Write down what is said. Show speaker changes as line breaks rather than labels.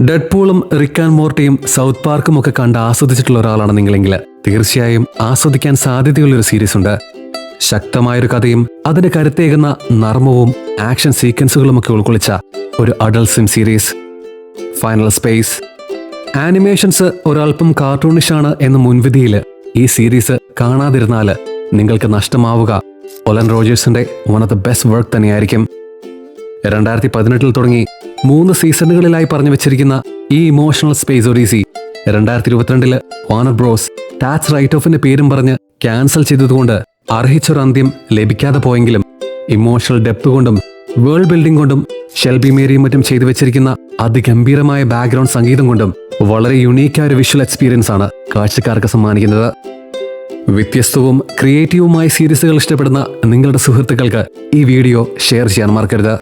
ഡെഡ്പൂളും റിക്കാൻ മോർട്ടിയും south പാർക്കും ഒക്കെ കണ്ട് ആസ്വദിച്ചിട്ടുള്ള ഒരാളാണ് നിങ്ങളെങ്കിൽ തീർച്ചയായും ആസ്വദിക്കാൻ സാധ്യതയുള്ള ഒരു സീരീസ് ഉണ്ട്. ശക്തമായൊരു കഥയും അതിന്റെ കരുത്തേകുന്ന നർമ്മവും ആക്ഷൻ സീക്വൻസുകളും ഒക്കെ ഉൾക്കൊള്ളിച്ച ഒരു adult swim series final space animations cartoonish കാർട്ടൂണിഷാണ് എന്ന മുൻവിധിയിൽ ഈ സീരീസ് കാണാതിരുന്നാൽ നിങ്ങൾക്ക് നഷ്ടമാവുക. Olan റോജേഴ്സിന്റെ one of the best work തന്നെയായിരിക്കും. രണ്ടായിരത്തി പതിനെട്ടിൽ തുടങ്ങി മൂന്ന് സീസണുകളിലായി പറഞ്ഞു വെച്ചിരിക്കുന്ന ഈ ഇമോഷണൽ സ്പേസ് ഒഡീസി രണ്ടായിരത്തി ഇരുപത്തിരണ്ടിൽ വാണർ ബ്രോസ് ടാക്സ് റൈറ്റ് ഓഫിന്റെ പേരും പറഞ്ഞ് ക്യാൻസൽ ചെയ്തതുകൊണ്ട് അർഹിച്ചൊരു അന്ത്യം ലഭിക്കാതെ പോയെങ്കിലും ഇമോഷണൽ ഡെപ്ത് കൊണ്ടും വേൾഡ് ബിൽഡിംഗ് കൊണ്ടും ഷെൽബി മേരിയും മറ്റും ചെയ്തു വെച്ചിരിക്കുന്ന അതിഗംഭീരമായ ബാക്ക്ഗ്രൗണ്ട് സംഗീതം കൊണ്ടും വളരെ യുണീക്കായ ഒരു വിഷ്വൽ എക്സ്പീരിയൻസ് ആണ് കാഴ്ചക്കാർക്ക് സമ്മാനിക്കുന്നത്. വ്യത്യസ്തവും ക്രിയേറ്റീവുമായ സീരീസുകൾ ഇഷ്ടപ്പെടുന്ന നിങ്ങളുടെ സുഹൃത്തുക്കൾക്ക് ഈ വീഡിയോ ഷെയർ ചെയ്യാൻ മറക്കരുത്.